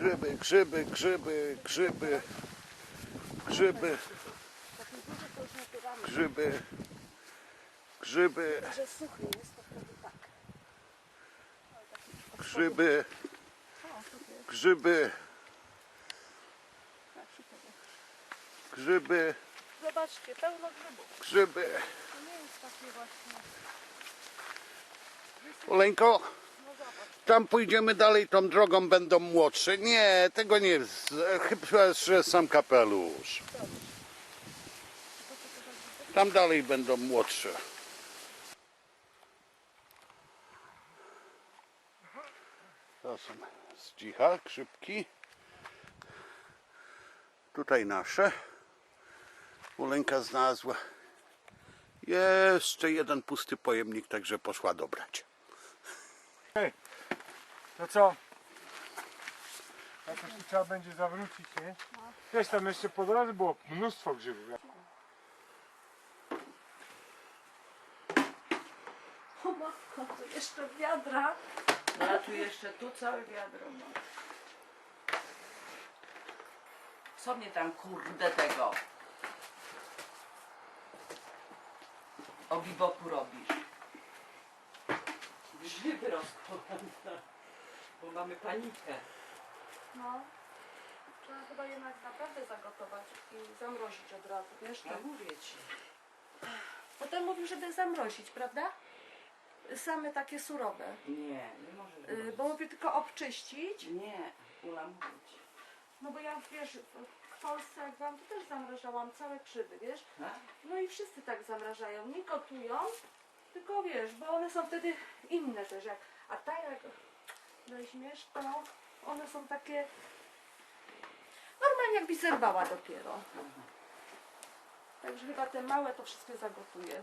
Grzyby, grzyby, grzyby, grzyby, grzyby, grzyby, grzyby, tak. grzyby, grzyby, grzyby, Zobaczcie, pełno grzybów. grzyby. To nie jest takie właśnie... Oleńko. Tam pójdziemy dalej, tą drogą będą młodsze. Nie, tego nie. Chyba, że sam kapelusz. Tam dalej będą młodsze. To są z cicha grzybki. Tutaj nasze. Uleńka znalazła jeszcze jeden pusty pojemnik, także poszła dobrać. To co? Jakoś tu trzeba będzie zawrócić, nie? Wiesz, tam jeszcze po drodze było mnóstwo grzybów. O matko, to jeszcze wiadra. No a tu jeszcze tu całe wiadro mam. Co mnie tam kurde tego? O biboku robisz. Grzyby rozkładam, bo mamy panikę. No. Trzeba chyba jednak naprawdę zagotować i zamrozić od razu, wiesz? Ja mówię ci. Potem mówił, żeby zamrozić, prawda? Same takie surowe. Nie, nie możesz. Y. Bo mówię tylko obczyścić. Nie, Ula mówię ci. No bo ja wiesz, w Polsce jak wam to też zamrażałam całe grzyby, wiesz? A? No i wszyscy tak zamrażają. Nie gotują, tylko wiesz, bo one są wtedy inne też. Jak, a ta jak weźmiesz, to one są takie normalnie jakbyś zerwała dopiero. Także chyba te małe to wszystkie zagotuję.